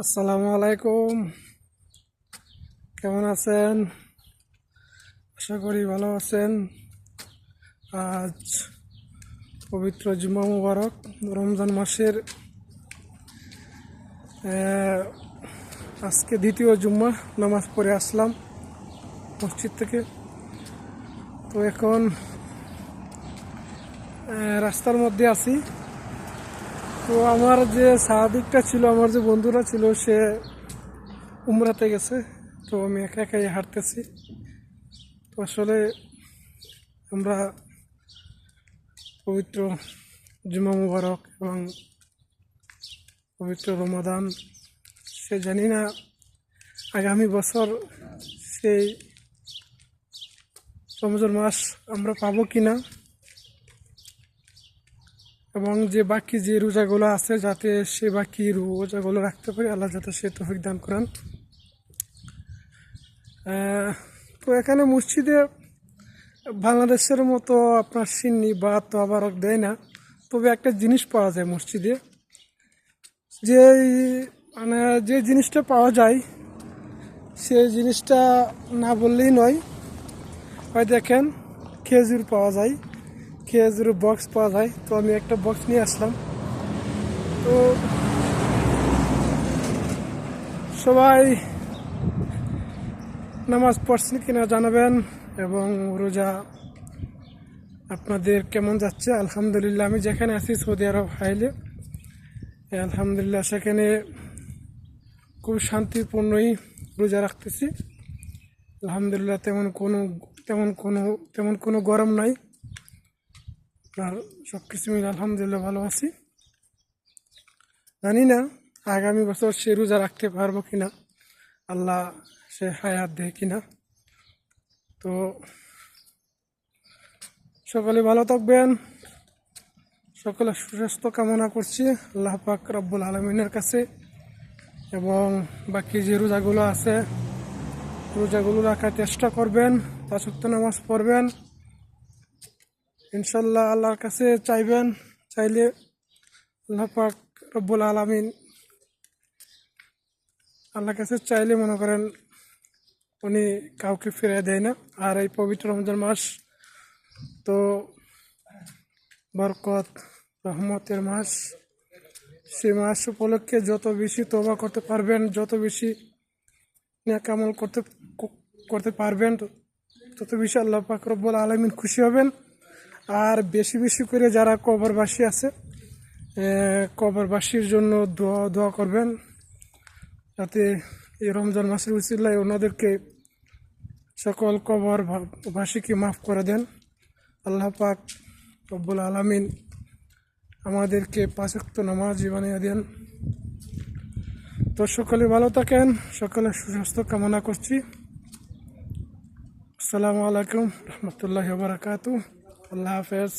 আসসালামু আলাইকুম। কেমন আছেন? আশা করি ভালো আছেন। আজ পবিত্র জুমা মুবারক, রমজান মাসের আজকে দ্বিতীয় জুম্মা, নামাজ পড়ে আসলাম মসজিদ থেকে। তো এখন রাস্তার মধ্যে আছি। তো আমার যে সাহাবিকটা ছিল, আমার যে বন্ধুরা ছিল, সে উমরাতে গেছে। তো আমি একা একাই হাঁটতেছি। তো আসলে আমরা পবিত্র জুমা মুবারক এবং পবিত্র রমাদান, সে জানি না, আগামী বছর সেই রমজান মাস আমরা পাবো কি না এবং যে বাকি যে রোজাগুলো আছে, যাতে সে বাকি রোজাগুলো রাখতে পারি, আল্লাহ যাতে সে তফিক দান করেন। তো এখানে মসজিদে বাংলাদেশের মতো আপনার সিন্নি বা তো তবারক দেয় না, তবে একটা জিনিস পাওয়া যায় মসজিদে। যে মানে যে জিনিসটা পাওয়া যায় সেই জিনিসটা না বললেই নয়। হয় দেখেন, খেজুর পাওয়া যায় খেজুরের বক্স পাওয়া যায়। তো আমি একটা বক্স নিয়ে আসলাম। তো সবাই নামাজ পড়ছেন কিনা জানাবেন এবং রোজা আপনাদের কেমন যাচ্ছে? আলহামদুলিল্লাহ, আমি যেখানে আছি সৌদি আরব হাইলে। আলহামদুলিল্লাহ, সেখানে খুব শান্তিপূর্ণই রোজা রাখতেছি। আলহামদুলিল্লাহ, তেমন কোনো তেমন কোনো তেমন কোনো গরম নাই। আর সব কিছু মিলে আলহামদুলিল্লাহ ভালো আছি। জানি না আগামী বছর সে রোজা রাখতে পারব কিনা, আল্লাহ সে হায়াত দেয় কিনা। তো সকলে ভালো থাকবেন, সকলে সুস্বাস্থ্য কামনা করছি আল্লাহ পাক রব্বুল আলমিনের কাছে। এবং বাকি যে রোজাগুলো আছে, রোজাগুলো রাখার চেষ্টা করবেন পাঁচক্ত নামাজ পড়বেন। ইনশাল্লাহ আল্লাহর কাছে চাইবেন, চাইলে আল্লাহ পাক রব্বুল আলমিন আল্লাহর কাছে চাইলে মনে করেন উনি কাউকে ফিরে দেয় না। আর এই পবিত্র রমজান মাস তো বরকত, রহমতের মাস, সে মাস উপলক্ষে যত বেশি তোবা করতে পারবেন, যত বেশি নেকামল করতে করতে পারবেন, তত বেশি আল্লাহ পাক রব্বুল আলমিন খুশি হবেন। আর বেশি বেশি করে যারা কবরবাসী আছে কবরবাসীর জন্য দোয়া দোয়া করবেন যাতে এই রমজান মাসের উচিল্লায় ওনাদেরকে সকল কবর ভা- বাসীকে মাফ করে দেন। আল্লাহ পাক রব্বুল আলমিন আমাদেরকে পাঁচক্ত নামাজ বানিয়ে দেন। তো সকলে ভালো থাকেন, সকলে সুস্বাস্থ্য কামনা করছি। আসসালামু আলাইকুম, রহমতুল্লাহ বারাকাতু আল্লাহ হাফেজ।